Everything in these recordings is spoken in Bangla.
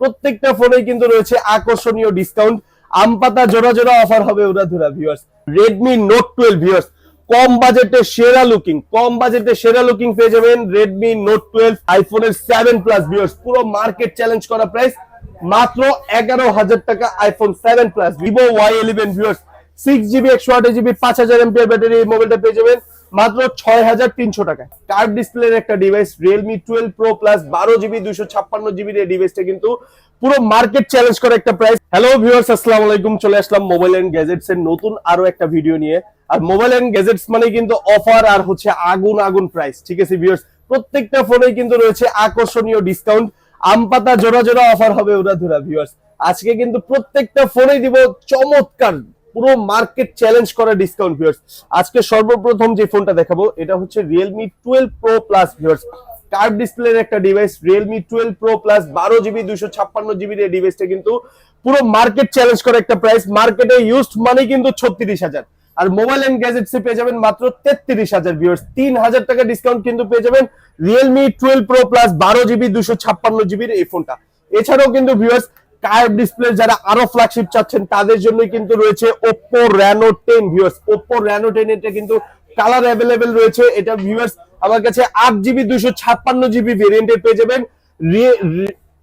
প্রত্যেকটা ফোনে কিন্তু রয়েছে আকর্ষণীয় ডিসকাউন্ট আমপাতা জোড়া জোড়া অফার হবে উড়াধুরা viewers Redmi Note twelve viewers কম বাজেটে সেরা লুকিং কম বাজেটে সেরা লুকিং পেয়ে যাবেন রেডমি নোট টুয়েলভ আইফোনের সেভেন প্লাস ভিউয়ার্স পুরো মার্কেট চ্যালেঞ্জ করা প্রাইস মাত্র এগারো হাজার টাকা iPhone seven plus Vivo Y eleven viewers six GB একশো আট জিবি পাঁচ হাজার এমপিআর ব্যাটারি এই মোবাইলটা পেয়ে যাবেন। মাত্র ছয় হাজার তিনশো টাকায়। কার্ভ ডিসপ্লের একটা device Realme twelve pro plus বারো জিবি দুশো ছাপ্পান্ন জিবির এই ডিভাইসটা কিন্তু পুরো মার্কেট চ্যালেঞ্জ করে একটা প্রাইস হ্যালো ভিউয়ার্স আসসালামু আলাইকুম, চলে আসলাম মোবাইল এন্ড গ্যাজেটস এর নতুন আরও একটা ভিডিও নিয়ে। আর মোবাইল এন্ড গ্যাজেটস মানে কিন্তু অফার আর হচ্ছে আগুন আগুন প্রাইস ঠিক আছে ভিউয়ার্স প্রত্যেকটা ফোনে কিন্তু রয়েছে আকর্ষণীয় ডিসকাউন্ট আমপাতা জোড়া জোড়া অফার হবে উড়াধুরা ভিউয়ার্স আজকে কিন্তু প্রত্যেকটা ফোনে দিব চমৎকার পুরো মার্কেট চ্যালেঞ্জ করা ডিসকাউন্ট ভিউয়ার্স আজকে সর্বপ্রথম যে ফোনটা দেখাবো, এটা হচ্ছে Realme twelve pro plus viewers curve ডিসপ্লের একটা device Realme twelve pro plus বারো জিবি দুশো ছাপ্পান্ন জিবির ডিভাইসটা কিন্তু পুরো মার্কেট চ্যালেঞ্জ করা একটা প্রাইস মার্কেটে ইউজড মানে কিন্তু ছত্রিশ হাজার। আর মোবাইল এন্ড গ্যাজেটসে পেয়ে যাবেন মাত্র তেত্রিশ হাজার ভিউয়ার্স তিন হাজার টাকা ডিসকাউন্ট কিন্তু পেয়ে যাবেন রিয়েলমি টুয়েলভ প্রো প্লাস বারো জিবি দুশো ছাপ্পান্ন জিবির এই ফোনটা এছাড়াও কিন্তু ভিউয়ার্স কার্ভ ডিসপ্লে যারা আরও ফ্ল্যাগশিপ চাচ্ছেন, তাদের জন্য কিন্তু রয়েছে Oppo Reno ten viewers Oppo Reno ten এটা কিন্তু কালার রয়েছে। এটা ভিউয়ার্স আমার কাছে আট জিবি দুশো ছাপ্পান্ন জিবি ভেরিয়েন্টের পেয়ে যাবেন।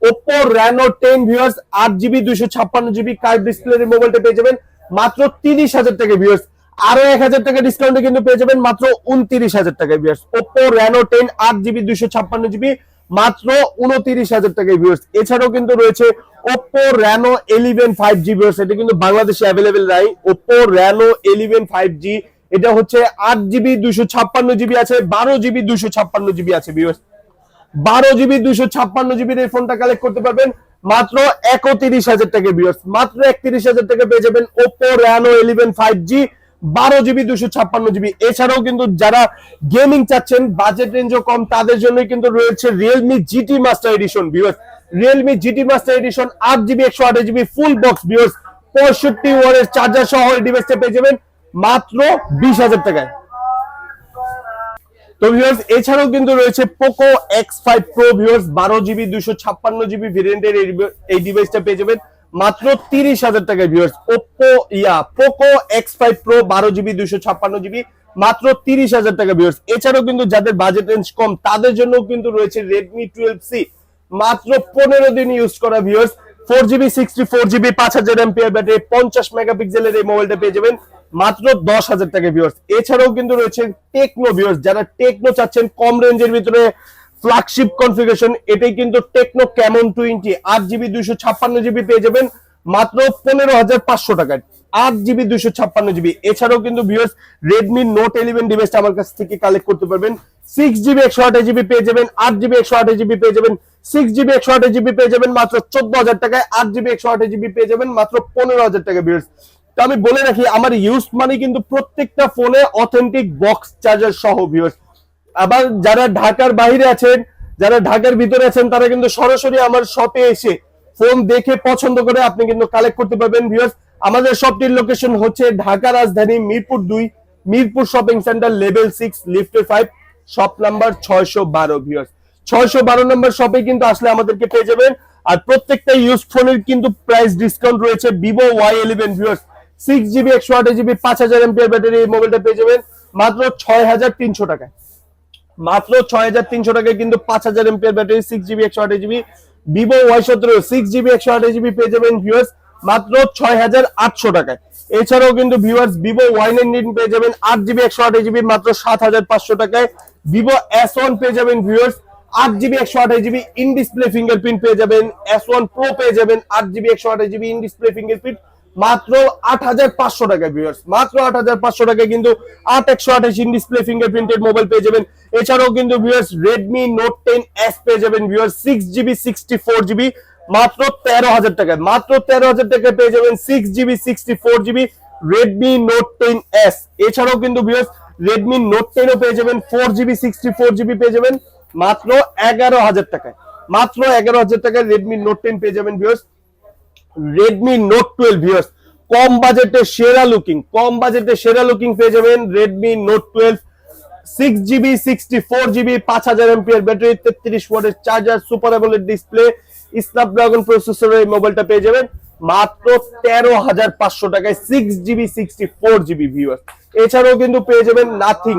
ওপো র্যানো টেন ভিউয়ার্স আট জিবি দুশো ছাপ্পান্ন জিবি কার্ভ ডিসপ্লে মোবাইলটা পেয়ে যাবেন। মাত্র তিরিশ হাজার টাকা ভিউয়ার্স আরও এক হাজার টাকা ডিসকাউন্টে কিন্তু পেয়ে যাবেন। মাত্র উনত্রিশ হাজার টাকা ভিউয়ার্স ওপো র্যানো টেন আট জিবি দুশো ছাপ্পান্ন জিবি মাত্র উনত্রিশ হাজার টাকায় এছাড়াও কিন্তু রয়েছে Oppo Reno eleven five G এটা কিন্তু বাংলাদেশে অ্যাভেলেবেল নাই। Oppo Reno eleven five G এটা হচ্ছে আট জিবি দুশো ছাপ্পান্ন জিবি আছে, বারো জিবি দুশো ছাপ্পান্ন জিবি আছে বারো জিবি দুশো ছাপ্পান্ন জিবির এই ফোনটা কালেক্ট করতে পারবেন, মাত্র একত্রিশ হাজার টাকা ভিউয়ার্স মাত্র একত্রিশ হাজার টাকা পেয়ে যাবেন Oppo Reno eleven five G বারো জিবি, দুশো ছাপ্পান্ন জিবি। এছাড়াও কিন্তু যারা গেমিং চাচ্ছেন বাজেট রেঞ্জও কম, তাদের জন্যই কিন্তু রয়েছে Realme GT master edition viewers Realme GT master edition আট জিবি, একশো আঠাশ জিবি ফুল বক্স ভিউয়ার্স পঁয়ষট্টি ওয়ারের চার্জার সহ ডিভাইসটা পেয়ে যাবেন মাত্র বিশ হাজার টাকায়। তো ভিউয়ার্স এছাড়াও কিন্তু রয়েছে Poco X five pro viewers বারো জিবি, দুশো ছাপ্পান্ন জিবি ভেরিয়েন্টের এই ডিভাইসটা পেয়ে যাবেন। মাত্র তিরিশ হাজার টাকায় ভিউয়ার্স ওপো ইয়া পোকো এক্স ফাইভ প্রো বারো জিবি দুশো ছাপ্পান্ন জিবি মাত্র তিরিশ হাজার টাকা ভিউয়ার্স এছাড়াও কিন্তু যাদের বাজেট রেঞ্জ কম, তাদের জন্য কিন্তু রয়েছে রেডমি টুয়েলভ সি মাত্র পনেরো দিন ইউজ করা viewers four GB sixty four GB পাঁচ হাজার এমপিআর ব্যাটারি পঞ্চাশ মেগাপিক্সেলের এই মোবাইলটা পেয়ে যাবেন, মাত্র দশ হাজার টাকা ভিউয়ার্স এছাড়াও কিন্তু রয়েছে টেকনো ভিউয়ার্স যারা টেকনো চাচ্ছেন, কম রেঞ্জের ভিতরে ফ্ল্যাগশিপ কনফিগারেশন এটাই কিন্তু টেকনো ক্যামন টোয়েন্টি আট জিবি দুইশো ছাপ্পান্ন জিবি পেয়ে যাবেন মাত্র পনেরো হাজার পাঁচশো টাকায়। আট জিবি দুইশো ছাপ্পান্ন জিবি এছাড়াও কিন্তু ভিউয়ার্স রেডমি নোট ইলেভেন ডিভাইসটা আমার কাছ থেকে কালেক্ট করতে পারবেন। সিক্স জিবি একশো আঠাশ জিবি পেয়ে যাবেন আট জিবি একশো আঠাশ জিবি পেয়ে যাবেন সিক্স জিবি একশো আঠাশ জিবি পেয়ে যাবেন মাত্র চোদ্দ হাজার টাকায় আট জিবি একশো আঠাশ জিবি পেয়ে যাবেন মাত্র পনেরো হাজার টাকা ভিউয়ার্স তো আমি বলে রাখি, আমার ইউজ মানে কিন্তু প্রত্যেকটা ফোনে অথেন্টিক বক্স চার্জার সহ ভিউয়ার্স আবার যারা ঢাকার বাইরে আছেন, যারা ঢাকার ভিতরে আছেন, তারা কিন্তু সরাসরি আমার শপে এসে ফোন দেখে পছন্দ করে আপনি কিন্তু কালেক্ট করতে পারবেন ভিউয়ার্স আমাদের শপটির লোকেশন হচ্ছে ঢাকা রাজধানী মিরপুর দুই, Mirpur shopping centre level six লিফটের ফাইভ শপ নাম্বার ছয়শো বারো ভিউয়ার্স ছয়শো বারো নম্বর শপে কিন্তু আসলে আমাদেরকে পেয়ে যাবেন। আর প্রত্যেকটা ইউজ ফোনের কিন্তু প্রাইস ডিসকাউন্ট রয়েছে Vivo Y eleven viewers six GB একশো আঠাশ জিবি পাঁচ হাজার এমপিআর ব্যাটারি এই মোবাইলটা পেয়ে যাবেন, মাত্র ছয় হাজার তিনশো টাকায়। মাত্র ছয় হাজার তিনশো টাকায় কিন্তু পাঁচ হাজার এমপিআর ব্যাটারি সিক্স জিবি একশো আঠাশ জিবি ভিভো ওয়াই সতেরো সিক্স জিবি একশো আঠাশ জিবি পেয়ে যাবেন ভিউয়ার্স মাত্র ছয় হাজার আটশো টাকায়। এছাড়াও কিন্তু ভিউয়ার্স ভিভো ওয়াই নাইনটিন পেয়ে যাবেন আট জিবি একশো আঠাশ জিবি মাত্র সাত হাজার পাঁচশো টাকায়। ভিভো এস ওয়ান পেয়ে যাবেন ভিউয়ার্স আট জিবি একশো আঠাশ জিবি ইন ডিসপ্লে ফিঙ্গারপ্রিন্ট পেয়ে যাবেন। এস ওয়ান প্রো পেয়ে যাবেন আট জিবি একশো আঠাশ জিবি ইন ডিসপ্লে ফিঙ্গারপ্রিন্ট মাত্র আট হাজার পাঁচশো টাকা ভিউয়ার্স মাত্র আট হাজার পাঁচশো টাকায় কিন্তু আট একশো আঠাশ ইন ডিসপ্লে ফিঙ্গারপ্রিন্টেড মোবাইল পেয়ে যাবেন। এছাড়াও কিন্তু viewers Redmi Note ten S পেয়ে যাবেন viewers six GB sixty four GB মাত্র তেরো হাজার টাকায়। মাত্র তেরো হাজার টাকায় পেয়ে যাবেন six GB sixty four GB Redmi Note ten S এছাড়াও কিন্তু ভিউয়ার্স রেডমি নোট টেনও পেয়ে যাবেন four GB sixty four GB পেয়ে যাবেন, মাত্র এগারো হাজার টাকায়। মাত্র এগারো হাজার টাকায় রেডমি নোট টেন পেয়ে যাবেন viewers Redmi Note twelve viewers কম বাজেটে সেরা লুকিং কম বাজেটে সেরা লুকিং পেয়ে যাবেন Redmi Note twelve six GB sixty four GB পাঁচ হাজার এমপিআর ব্যাটারি তেত্রিশ ওয়াটের charger super AMOLED display Snapdragon প্রসেসরের এই মোবাইলটা পেয়ে যাবেন মাত্র তেরো হাজার পাঁচশো টাকায় six GB sixty four GB viewer এছাড়াও কিন্তু পেয়ে যাবেন নাথিং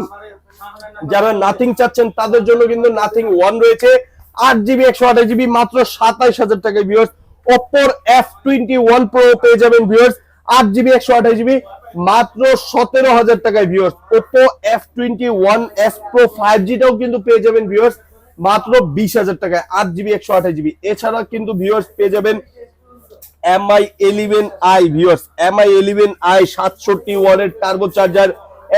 যারা নাথিং চাচ্ছেন, তাদের জন্য কিন্তু নাথিং ওয়ান রয়েছে। আট জিবি একশো আঠাশ জিবি মাত্র সাতাইশ হাজার টাকায় ভিউয়ার্স ওপোর এফ টোয়েন্টি ওয়ান প্রো পেয়ে যাবেন ভিউয়ার্স আট জিবি একশো আঠাশ জিবি মাত্র সতেরো হাজার টাকায় viewers Oppo F twenty one S pro five জিটাও কিন্তু পেয়ে যাবেন ভিউয়ার্স মাত্র বিশ হাজার টাকায়, আট জিবি একশো আঠাশ জিবি এছাড়া কিন্তু ভিউয়ার্স পেয়ে যাবেন Mi eleven i viewers Mi eleven i সাতষট্টি ওয়ানের টার্বো চার্জার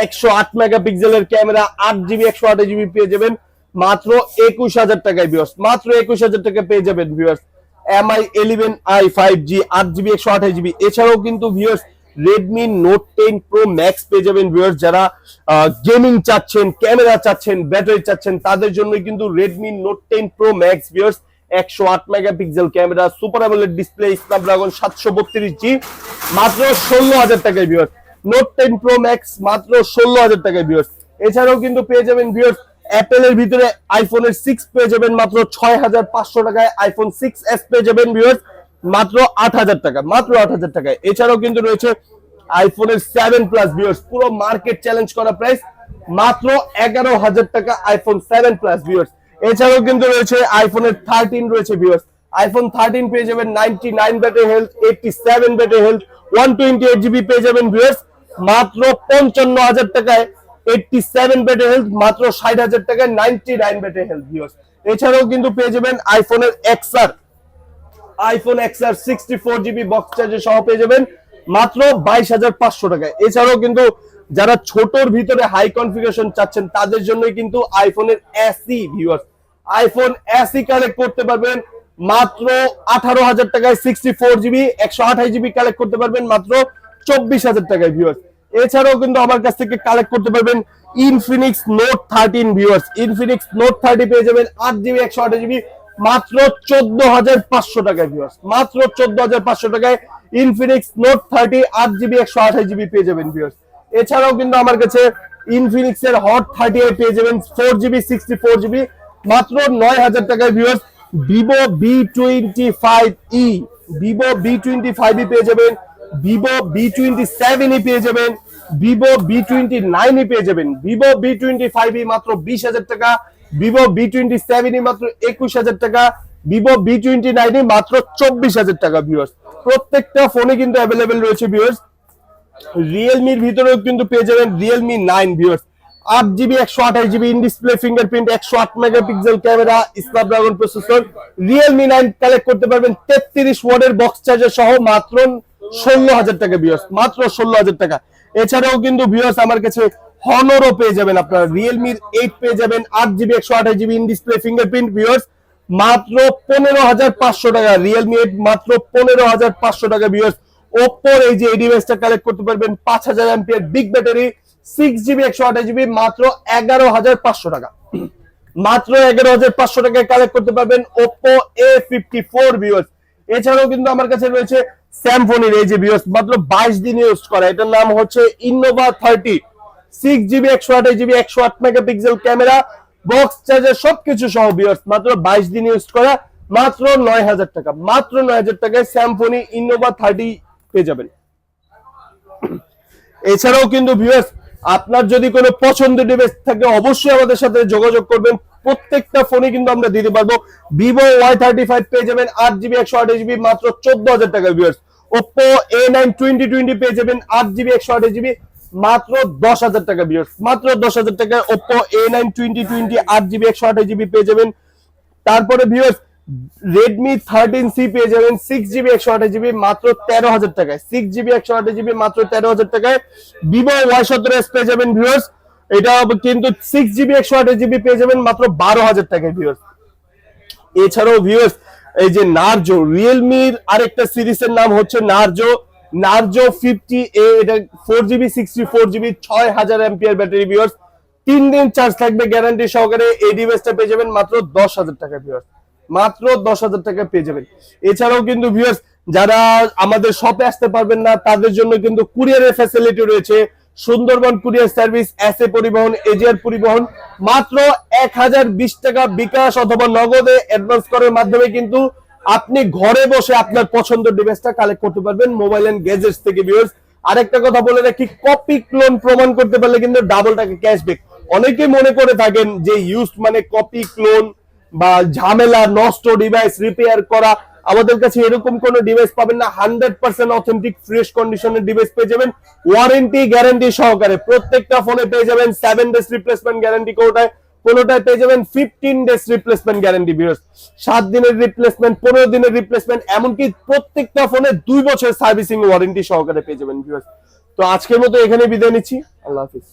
একশো আট মেগাপিক্সেলের ক্যামেরা আট জিবি একশো আঠাশ জিবি পেয়ে যাবেন। মাত্র একুশ হাজার টাকায় ভিউয়ার্স মাত্র একুশ হাজার টাকা পেয়ে যাবেন viewers Mi eleven i five G আট জিবি একশো আঠাশ জিবি এছাড়াও কিন্তু viewers Redmi Note ten pro max পেয়ে যাবেন ভিউয়ার্স যারা গেমিং চাচ্ছেন ক্যামেরা চাচ্ছেন ব্যাটারি চাচ্ছেন, তাদের জন্য কিন্তু Redmi Note ten pro max viewers একশো আট megapixel camera super AMOLED display Snapdragon সাতশো বত্রিশ জি মাত্র ষোলো হাজার টাকায় viewers Note ten pro max মাত্র ষোলো হাজার টাকায় ভিউয়ার্স এছাড়াও কিন্তু পেয়ে যাবেন ভিউয়ার্স অ্যাপেলের ভিতরে আইফোনের সিক্স পেয়ে যাবেন মাত্র ছয় হাজার পাঁচশো টাকায় আইফোন সিক্স এস পেয়ে যাবেন ভিউয়ার্স মাত্র আট হাজার টাকা, মাত্র আট হাজার টাকায়। এছাড়াও কিন্তু রয়েছে আইফোনের সেভেন প্লাস ভিউয়ার্স পুরো মার্কেট চ্যালেঞ্জ করা প্রাইস মাত্র এগারো হাজার টাকা আইফোন সেভেন প্লাস ভিউয়ার্স এছাড়াও কিন্তু রয়েছে আইফোনের থার্টিন রয়েছে ভিউয়ার্স আইফোন থার্টিন পেয়ে যাবেন ninety nine battery health eighty seven battery health one twenty eight GB পেয়ে যাবেন ভিউয়ার্স মাত্র পঞ্চান্ন হাজার টাকায় এইটটি সেভেন ব্যাটারি হেলথ মাত্র ষাট হাজার টাকায় নাইনটি নাইন হেলথ ভিউয়ার্স এছাড়াও কিন্তু পেয়ে যাবেন আইফোনের XR iPhone XR GB box charger সহ পেয়ে যাবেন মাত্র বাইশ হাজার পাঁচশো টাকায় এছাড়াও কিন্তু যারা ছোটর ভিতরে হাই কনফিগারেশন চাচ্ছেন, তাদের জন্য কিন্তু আইফোনের SE viewers iPhone SE collect করতে পারবেন মাত্র আঠারো হাজার টাকায় সিক্সটি ফোর জিবি একশো আঠাশ জিবি কালেক্ট করতে পারবেন মাত্র চব্বিশ হাজার টাকায় ভিউয়ার্স এছাড়াও কিন্তু আমার কাছ থেকে কালেক্ট করতে পারবেন Infinix Note thirteen viewers Infinix Note thirty পেয়ে যাবেন আট জিবি একশো আঠাশ জিবি মাত্র চোদ্দ হাজার পাঁচশো টাকায় ভিউয়ার্স মাত্র চোদ্দ হাজার পাঁচশো টাকায় ইনফিনিক্স নোট থার্টি আট জিবি একশো আঠাশ জিবি পেয়ে যাবেন ভিউয়ার্স এছাড়াও কিন্তু আমার কাছে ইনফিনিক্স এর হট থার্টি পেয়ে যাবেন four GB sixty four GB মাত্র নয় হাজার টাকায় viewers Vivo B twenty five E Vivo B twenty five E পেয়ে যাবেন ভিভো বি টোয়েন্টি সেভেন পেয়ে যাবেন ভিভো বি টোয়েন্টি নাইন পেয়ে যাবেন। ভিভো বি টোয়েন্টি ফাইভ মাত্র বিশ হাজার টাকা ভিভো বি টোয়েন্টি সেভেন মাত্র একুশ হাজার টাকা ভিভো বি টোয়েন্টি নাইন মাত্র চব্বিশ হাজার টাকা ভিউয়ার্স প্রত্যেকটা ফোনে কিন্তু অ্যাভেলেবেল রয়েছে ভিউয়ার্স রিয়েলমির ভিতরেও কিন্তু পেয়ে যাবেন রিয়েলমি নাইন ভিউয়ার্স আট জিবি একশো আঠাশ জিবি ইন ডিসপ্লে ফিঙ্গারপ্রিন্ট একশো আট megapixel camera Snapdragon processor Realme nine collect করতে পারবেন তেত্রিশ ওয়ার্ডের বক্স চার্জার সহ মাত্র ষোলো হাজার টাকা ভিউয়ার্স মাত্র ষোলো হাজার টাকা। এছাড়াও কিন্তু ভিউয়ার্স আমার কাছে হনরও পেয়ে যাবেন আপনারা। রিয়েলমির এইট পেয়ে যাবেন, আট জিবি একশো আঠাশ GB in display fingerprint viewers মাত্র পনেরো হাজার পাঁচশো টাকা। রিয়েলমি এইট মাত্র পনেরো হাজার পাঁচশো টাকা ভিউয়ার্স ওপ্পোর এই যে এই ডিভাইসটা কালেক্ট করতে পারবেন পাঁচ হাজার ampere big battery six GB একশো আঠাশ জিবি মাত্র এগারো হাজার পাঁচশো টাকা। মাত্র এগারো হাজার পাঁচশো টাকায় কালেক্ট করতে পারবেন Oppo A fifty four viewers এছাড়াও কিন্তু আমার কাছে রয়েছে স্যামফোনের এই যে ভিউয়ার্স মাত্র বাইশ দিন ইউজ এটার নাম হচ্ছে Innova thirty six GB GB একশো আট মেগাপিক্সেল ক্যামেরা বক্স চার্জার সবকিছু সহ ভিউয়ার্স মাত্র বাইশ দিন ইউজ করা, মাত্র নয় হাজার টাকা। মাত্র নয় হাজার টাকায় স্যামফোনি ইনোভা থার্টি পেয়ে যাবেন। এছাড়াও কিন্তু ভিউয়ার্স আপনার যদি কোনো পছন্দের ডিভাইস থাকে, অবশ্যই আমাদের সাথে যোগাযোগ করবেন। প্রত্যেকটা ফোনে কিন্তু আমরা দিতে পারব। ভিভো ওয়াই থার্টি ফাইভ পেয়ে যাবেন আট জিবি একশো আঠাশ জিবি মাত্র চোদ্দ হাজার টাকা viewers Oppo A nine twenty twenty পেয়ে যাবেন আট জিবি একশো আঠাশ জিবি মাত্র দশ হাজার টাকা ভিউয়ার্স মাত্র দশ হাজার টাকা Oppo A nine twenty twenty আট জিবি একশো আঠাশ জিবি পেয়ে যাবেন। তারপরে ভিউয়ার্স রেডমি থার্টিন সি পেয়ে যাবেন সিক্স জিবি একশো আঠাশ জিবি মাত্র তেরো হাজার টাকায়। সিক্স জিবি একশো আঠাশ জিবি মাত্র তেরো হাজার টাকায়। ভিভো ওয়াই সতেরো এস পেয়ে যাবেন ভিউয়ার্স এটা কিন্তু সিক্স জিবি একশো আঠাশ জিবি পেয়ে যাবেন মাত্র বারো হাজার টাকায় ভিউয়ার্স এছাড়াও ভিউয়ার্স এই যে নার্জো রিয়েলমির আরেকটা সিরিজের নাম হচ্ছে নার্জো নার্জো ফিফটি এ এটা four GB sixty four GB ছয় হাজার এমপিআর ব্যাটারি ভিউয়ার্স তিন দিন চার্জ থাকবে গ্যারান্টি সহকারে, এই ডিভাইসটা পেয়ে যাবেন মাত্র দশ হাজার টাকা ভিউয়ার্স মাত্র দশ হাজার টাকা পেয়ে যাবেন। এছাড়াও কিন্তু ভিউয়ার্স যারা আমাদের শপে আসতে পারবেন না, তাদের জন্য কিন্তু কুরিয়ারের ফ্যাসিলিটি রয়েছে। Sundarban courier service S A Paribahan, AGR Paribahan, মাত্র এক হাজার বিশ টাকা বিকাশ অথবা নগদে অ্যাডভান্স করার মাধ্যমে কিন্তু আপনি ঘরে বসে আপনার পছন্দের ডিভাইসটা কালেক্ট করতে পারবেন মোবাইল এন্ড গ্যাজেটস থেকে ভিউয়ার্স আরেকটা কথা বলে রাখি কপি ক্লোন প্রমাণ করতে পারলে কিন্তু ডাবল টাকা ক্যাশব্যাক অনেকেই মনে করে থাকেন যে ইউজড মানে কপি ক্লোন বা ঝামেলা, নষ্ট ডিভাইস রিপেয়ার করা আমাদের কাছে এরকম কোন ডিভাইস পাবেন না হান্ড্রেড পার্সেন্ট অথেন্টিক ফ্রেশ কন্ডিশনের ডিভাইস পেয়ে যাবেন। ওয়ারেন্টি গ্যারান্টি সহকারে প্রত্যেকটা ফোনে পেয়ে যাবেন সেভেন ডেজ রিপ্লেসমেন্ট গ্যারান্টি কোটায় কোনোটায় পেয়ে যাবেন fifteen days replacement guarantee viewers সাত দিনের রিপ্লেসমেন্ট পনেরো দিনের রিপ্লেসমেন্ট এমনকি প্রত্যেকটা ফোনে দুই বছর সার্ভিসিং ওয়ারেন্টি সহকারে পেয়ে যাবেন ভিউয়ার্স তো আজকের মতো এখানে বিদায় নিচ্ছি। আল্লাহ হাফিজ।